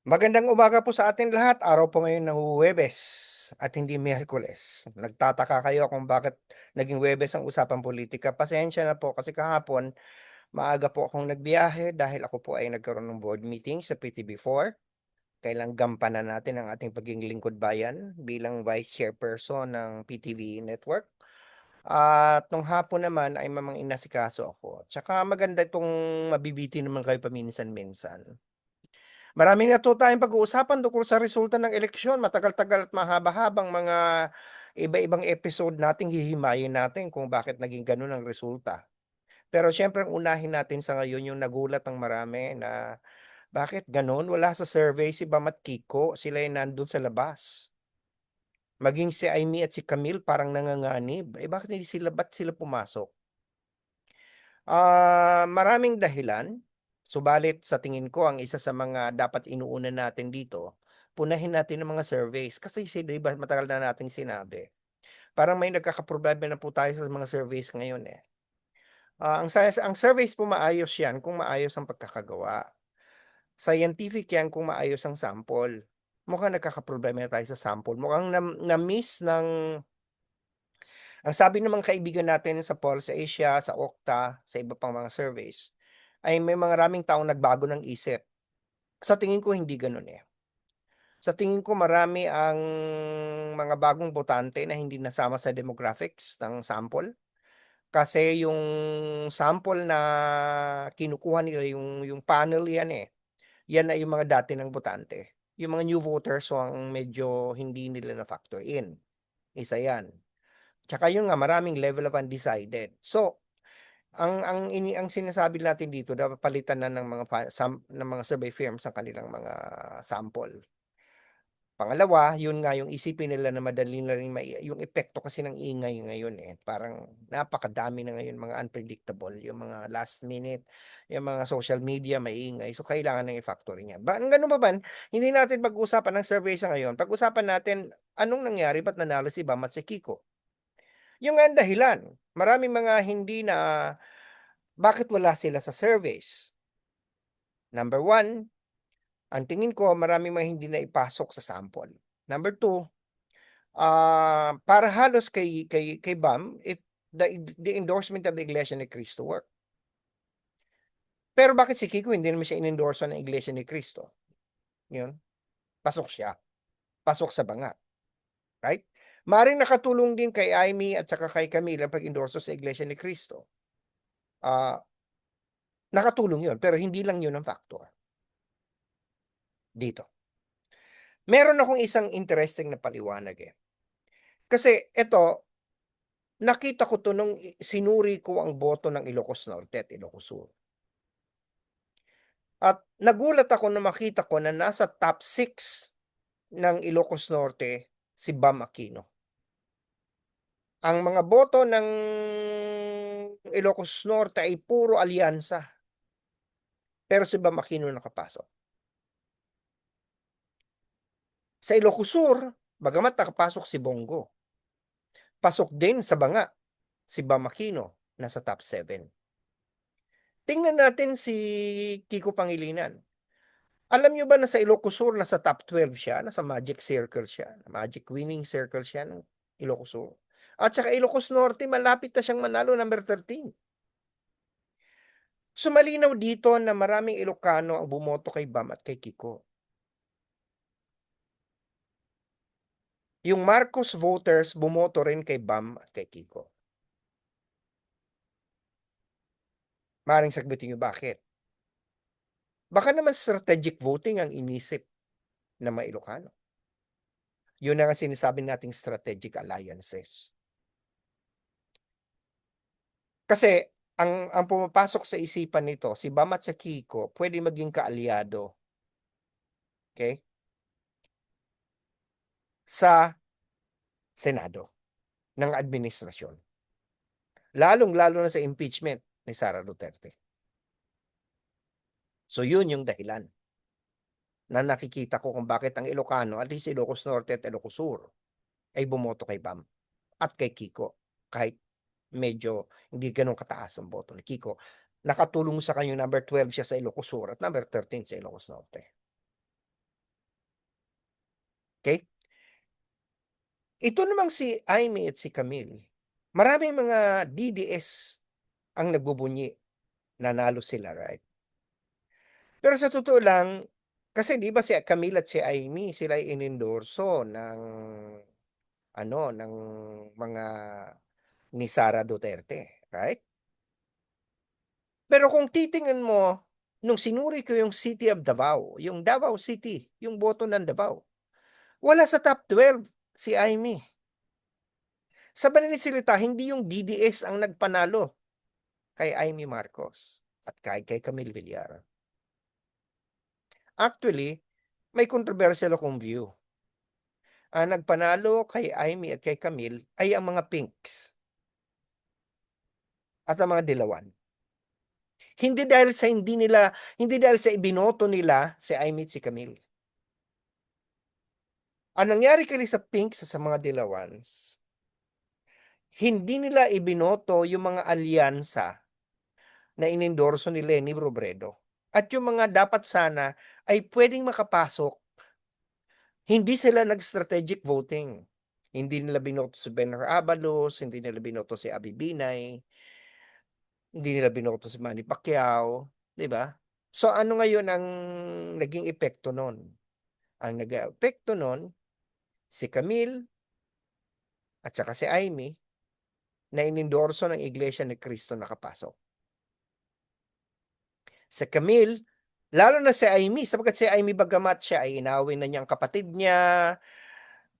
Magandang umaga po sa ating lahat. Araw po ngayon ng Huwebes at hindi Miyerkules. Nagtataka kayo kung bakit naging Huwebes ang usapang politika. Pasensya na po kasi kahapon maaga po akong nagbiyahe dahil ako po ay nagkaroon ng board meeting sa PTB4. Kailang gampanan natin ang ating pagiging lingkod bayan bilang vice chairperson ng PTV network. At nung hapon naman ay mamang inasikaso ako. Tsaka maganda itong mabibiti naman kayo paminsan-minsan. Marami na po tayong pag-uusapan tungkol sa resulta ng eleksyon. Matagal-tagal at mahaba-habang mga iba-ibang episode nating hihimayin natin kung bakit naging ganun ang resulta. Pero siyempre ang unahin natin sa ngayon yung nagulat ang marami na bakit ganun? Wala sa survey si Bam at Kiko, sila ay nandun sa labas. Maging si Amy at si Camille parang nanganganib. Eh bakit hindi sila, ba't sila pumasok? Ah, maraming dahilan. Subalit sa tingin ko ang isa sa mga dapat inuuna natin dito, punahin natin ang mga surveys kasi si 'di ba matagal na nating sinabi. Parang may nagkakaproblema na po tayo sa mga surveys ngayon, eh. Ah, ang ang surveys po maayos 'yan kung maayos ang pagkakagawa. Scientific 'yan kung maayos ang sample. Mukhang nagkakaproblema na tayo sa sample. Mukhang na na-miss ng ang sabi ng mga kaibigan natin sa Pulse Asia, sa Okta, sa iba pang mga surveys, ay may maraming taong nagbago ng isip. Sa tingin ko hindi gano'n, eh. Sa tingin ko marami ang mga bagong botante na hindi nasama sa demographics ng sample. Kasi yung sample na kinukuha nila yung yung panel 'yan, eh. 'Yan ay yung mga dati ng botante. Yung mga new voters so ang medyo hindi nila na-factor in, isa 'yan. Tsaka yun nga maraming level of undecided. So, ang ang ini ang sinasabi natin dito dapat palitan na ng mga sam ng mga survey firms ang kanilang mga sample. Pangalawa, yun nga yung isipin nila na madali na ring mai yung epekto kasi ng ingay ngayon, eh, parang napakadami na ngayon mga unpredictable, yung mga last minute, yung mga social media maingay, so kailangan ng i-factor yan. Ba ganun pa man, hindi natin pag-usapan ang survey sa ngayon, pag-usapan natin anong nangyari, ba't nanalo si Bam at si Kiko? Yung ang dahilan, maraming mga hindi na bakit wala sila sa surveys? Number 1, ang tingin ko maraming mga hindi naipasok sa sample. Number 2, ah, para halos kay kay kay Bam, it the the endorsement of the Iglesia ni Cristo work. Pero bakit si Kiko hindi naman siya inendorso ng Iglesia ni Cristo? Yun, pasok siya. Pasok sa banga. Right? Maaaring nakatulong din kay Amy at saka kay Camille pag-endorso sa Iglesia ni Cristo. Ah, nakatulong yun, pero hindi lang yun ang factor. Dito. Meron akong isang interesting na paliwanag, eh. Kasi eto, nakita ko 'to nung sinuri ko ang boto ng Ilocos Norte at Ilocos Sur. At nagulat ako na makita ko na nasa top 6 ng Ilocos Norte si Bam Aquino. Ang mga boto ng Ilocos Norte ay puro alyansa. Pero si Bam Aquino nakapasok. Sa Ilocos Sur, bagamat nakapasok si Bongo, pasok din sa banga si Bam Aquino, nasa top 7. Tingnan natin si Kiko Pangilinan. Alam niyo ba na sa Ilocos Sur nasa top 12 siya, nasa magic circle siya, magic winning circle siya ng Ilocos Sur. At saka Ilocos Norte malapit na siyang manalo number 13. So dito na maraming Ilocano ang bumoto kay Bam at kay Kiko. Yung Marcos voters bumoto rin kay Bam at kay Kiko. Maaaring sagutin niyo bakit? Baka naman strategic voting ang inisip ng mga Ilocano. Yun na nga sinasabi nating strategic alliances. Kasi ang ang pumapasok sa isipan nito, si Bam at si Kiko pwede maging kaalyado. Okay? Sa Senado ng administrasyon. Lalong-lalo na sa impeachment ni Sara Duterte. So yun yung dahilan na nakikita ko kung bakit ang Ilocano, at least Ilocos Norte at Ilocos Sur, ay bumoto kay Bam at kay Kiko kahit medyo hindi gano'n kataas ang boto ni Kiko. Nakatulong sa kanya number 12 siya sa Ilocos Sur at number 13 sa Ilocos Norte. Okey? Ito namang si Imee at si Camille, maraming mga DDS ang nagbubunyi, nanalo sila, right? Pero sa totoo lang, kasi 'di ba si Camille at si Imee sila ay inendorso ng ano, ng mga ni Sara Duterte, right? Pero kung titingnan mo, nung sinuri ko yung City of Davao, yung Davao City, yung boto ng Davao, wala sa top 12 si Imee. Sa salita, hindi yung DDS ang nagpanalo kay Imee Marcos at kahit kay Camille Villar. Actually, may controversial akong view. Ang nagpanalo kay Imee at kay Camille ay ang mga pinks. At ang mga dilawan. Hindi dahil sa hindi nila hindi dahil sa ibinoto nila si Imee at si Camille. Ang nangyari kasi sa pinks at sa mga dilawans, hindi nila ibinoto yung mga alyansa na inendorso ni Leni Robredo at yung mga dapat sana ay puwedeng makapasok. Hindi sila nag-strategic voting. Hindi nila binoto si Benhur Abalos, hindi nila binoto si Abby Binay. Hindi nila binoto si Manny Pacquiao, 'di ba? So ano ngayon ang naging epekto nun? Ang nag-aapekto nun, si Camille at saka si Imee na inendorso ng Iglesia ni Cristo nakapasok. Si Camille, lalo na si Imee sapagkat si Imee bagamat siya ay inaway na niya kapatid niya,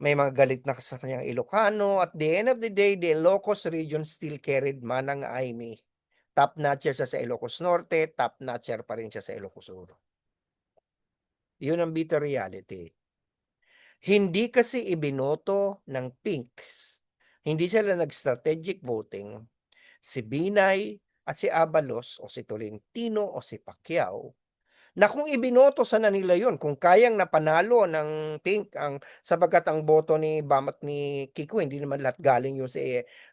may mga galit na sa kanyang Ilocano, at the end of the day, the Ilocos region still carried Manang Imee. Top notcher siya sa Ilocos Norte, top notcher pa rin siya sa Ilocos Sur. Yun ang bitter reality. Hindi kasi ibinoto ng pinks, hindi sila nag-strategic voting, si Binay at si Abalos o si Tolentino o si Pacquiao, na kung ibinoto sana nila yun, kung kayang napanalo ng pink ang sapagkat ang boto ni Bam at ni Kiko hindi naman lahat galing yun sa,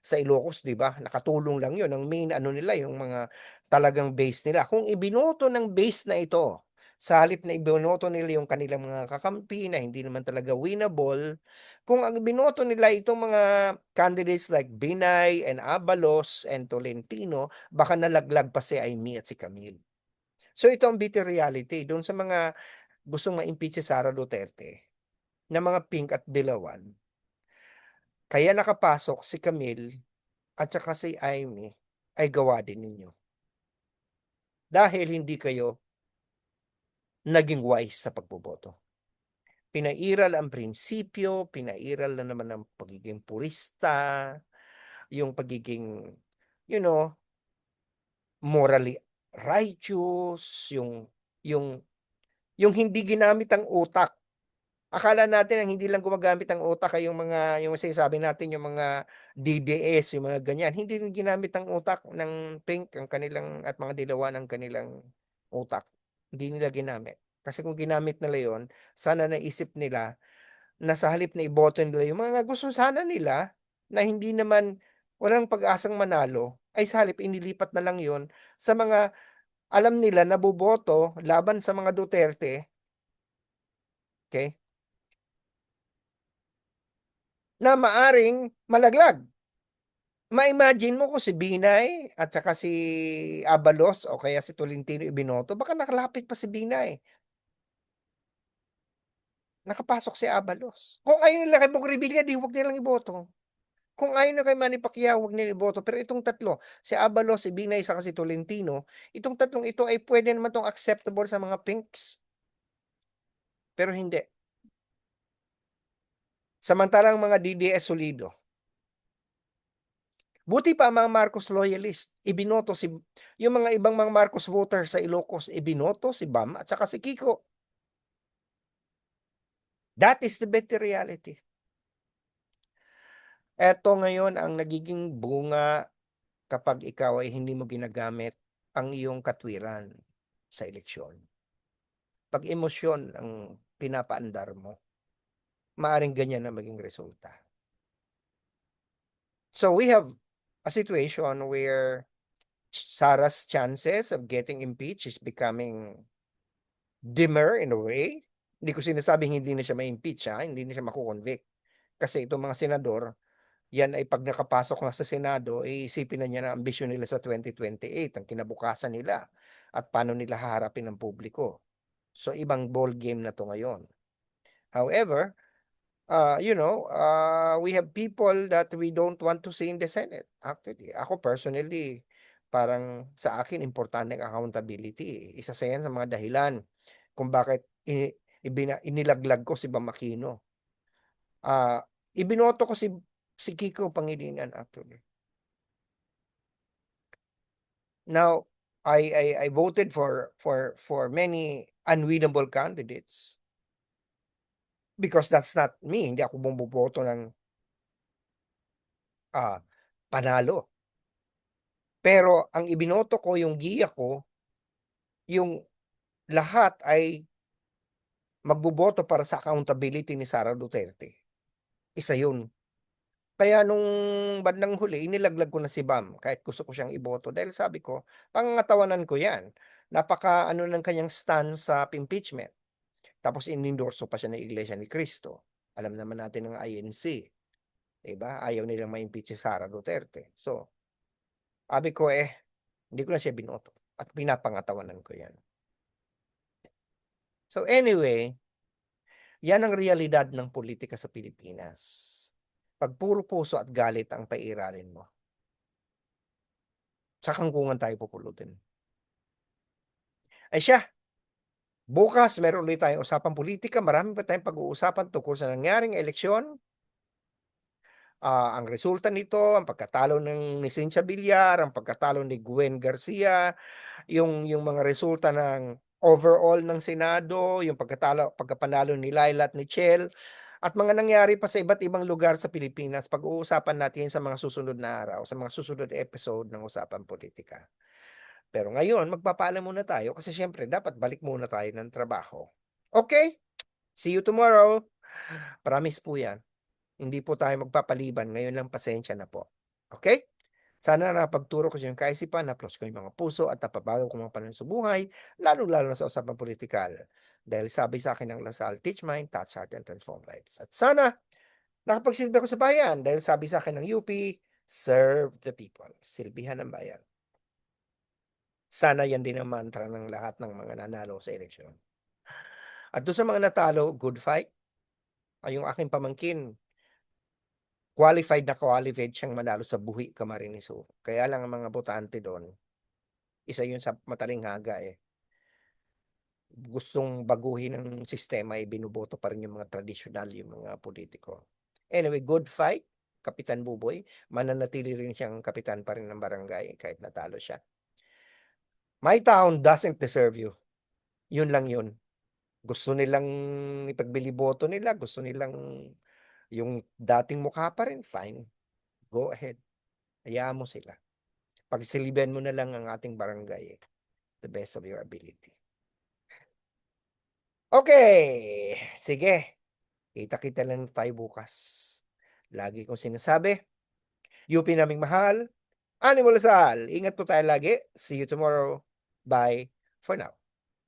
sa Ilocos, 'di ba? Nakatulong lang yun, ang main ano nila yung mga talagang base nila. Kung ibinoto ng base na ito, sa halip na ibinoto nila yung kanilang mga kakampi na hindi naman talaga winnable, kung ang ibinoto nila itong mga candidates like Binay and Abalos and Tolentino, baka nalaglag pa si Imee at si Camille. So ito ang bitter reality dun sa mga gustong ma-impeach si Sara Duterte, na mga pink at dilawan. Kaya nakapasok si Camille at saka si Imee ay gawa din ninyo. Dahil hindi kayo naging wise sa pagboboto. Pinairal ang prinsipyo, pinairal na naman ang pagiging purista, yung pagiging, you know, morally righteous, yung yung yung hindi ginamit ang utak. Akala natin ang hindi lang gumagamit ang utak ay yung mga yung sinasabi natin yung mga DDS, yung mga ganyan. Hindi rin ginamit ang utak ng pink ang kanilang at mga dilawan ang kanilang utak. Hindi nila ginamit. Kasi kung ginamit nila yon, sana naisip nila na sa halip na iboto nila yung mga gusto sana nila na hindi naman walang pag-asang manalo, ay sa halip inilipat na lang yon sa mga alam nila na boboto laban sa mga Duterte. Okey? Na maaring malaglag. Ma-imagine mo kung si Binay at saka si Abalos o kaya si Tolentino ibinoto, baka nakalapit pa si Binay. Nakapasok si Abalos. Kung ayaw nila kay Bong Revilla, di wag nilang iboto. Kung ayaw nila kay Manny Pacquiao, wag nila iboto. Pero itong tatlo, si Abalos, si Binay, saka si Tolentino, itong tatlong ito ay pwede naman 'tong acceptable sa mga pinks. Pero hindi. Samantalang mga DDS solido. Buti pa mga Marcos loyalist, ibinoto si yung mga ibang mga Marcos voter sa Ilocos, ibinoto si Bam at saka si Kiko. That is the bitter reality. Eto ngayon ang nagiging bunga kapag ikaw ay hindi mo ginagamit ang iyong katwiran sa eleksyon. 'Pag emosyon ang pinapaandar mo, maaaring ganyan ang maging resulta. So we have a situation where Sara's chances of getting impeached is becoming dimmer in a way Hindi ko sinasabing hindi na siya ma-impeach, ha, hindi na siya mako-convict. Kasi itong mga senador, yan ay 'pag nakapasok na sa Senado, eh, iisipin na niya na ambisyon nila sa 2028 ang kinabukasan nila at paano nila haharapin ang publiko. So, ibang ballgame na 'to ngayon. However, ah, you know, ah, we have people that we don't want to see in the Senate, actually. Ako personally, parang sa akin importante ang accountability, eh. Isa sa yan sa mga dahilan kung bakit i ibina inilaglag ko si Bam Aquino. Ah, ibinoto ko si si Kiko Pangilinan actually. Now, I I I voted for for for many unwinnable candidates. Because that's not me, hindi ako bumoboto ng ah, panalo. Pero ang ibinoto ko, yung giya ko yung lahat ay magboboto para sa accountability ni Sara Duterte. Isa yun. Kaya nung bandang huli inilaglag ko na si Bam kahit gusto ko siyang iboto dahil sabi ko, pangangatawanan ko yan. Napaka-ano ng kanyang stance sa impeachment. Tapos inendorso pa siya ng Iglesia ni Cristo. Alam naman natin ang INC, 'di ba? Ayaw nilang ma-impeach si Sara Duterte. So, sabi ko, eh, hindi ko na siya binoto at pinapangatawanan ko yan. So anyway, yan ang realidad ng pulitika sa Pilipinas. 'Pag puro puso at galit ang pairalin mo. Sa kangkungan tayo pupulutin. Ay siya, bukas meron ulit tayong usapang pulitika, marami pa tayong pag-uusapan tungkol sa nangyaring eleksyon. Ah, ang resulta nito, ang pagkatalo ng ni Cynthia Villar, ang pagkatalo ni Gwen Garcia, yung yung mga resulta ng overall ng Senado, yung pagkatalo pagkapanalo ni Laila at ni Chel, at mga nangyari pa sa iba't ibang lugar sa Pilipinas. Pag-uusapan natin sa mga susunod na araw, sa mga susunod episode ng Usapang Pulitika. Pero ngayon, magpapaalam muna tayo kasi siyempre dapat balik muna tayo ng trabaho. Okey? See you tomorrow. Promise po yan. Hindi po tayo magpapaliban, ngayon lang pasensya na po. Okey? Sana napagturo ko sa iyong kaisipan, na-plus ko yung mga puso at napabago ko mga panahon sa buhay, lalong-lalo na sa usapang pulitikal. Dahil sabi sa akin ng Lasal, "Teach mind, touch heart, and transform lives." At sana nakapagsilbi ako sa bayan dahil sabi sa akin ng UP, "Serve the people." Silbihan ang bayan. Sana yan din ang mantra ng lahat ng mga nanalo sa eleksyon. At dun sa mga natalo, good fight. Ay yung aking pamangkin qualified na qualified siyang manalo sa Buhi, Camarines Sur. Kaya lang ang mga botante dun, isa yun sa matalinghaga, eh. Gustong baguhin ang sistema, eh, binoboto pa rin yung mga tradisyonal, yung mga pulitiko. Anyway, good fight, Kapitan Buboy. Mananatili rin siyang kapitan pa rin ng barangay kahit natalo siya. My town doesn't deserve you. Yun lang yun. Gusto nilang ipagbili boto nila, gusto nilang yung dating mukha pa rin, fine. Go ahead. Hayaan mo sila. Pagsilbihan mo na lang ang ating barangay, the best of your ability. Okey, sige. Kita-kita lang tayo bukas. Lagi kong sinasabi, UP naming mahal, Ánimo Lasal. Ingat po tayo lagi. See you tomorrow. Bye for now.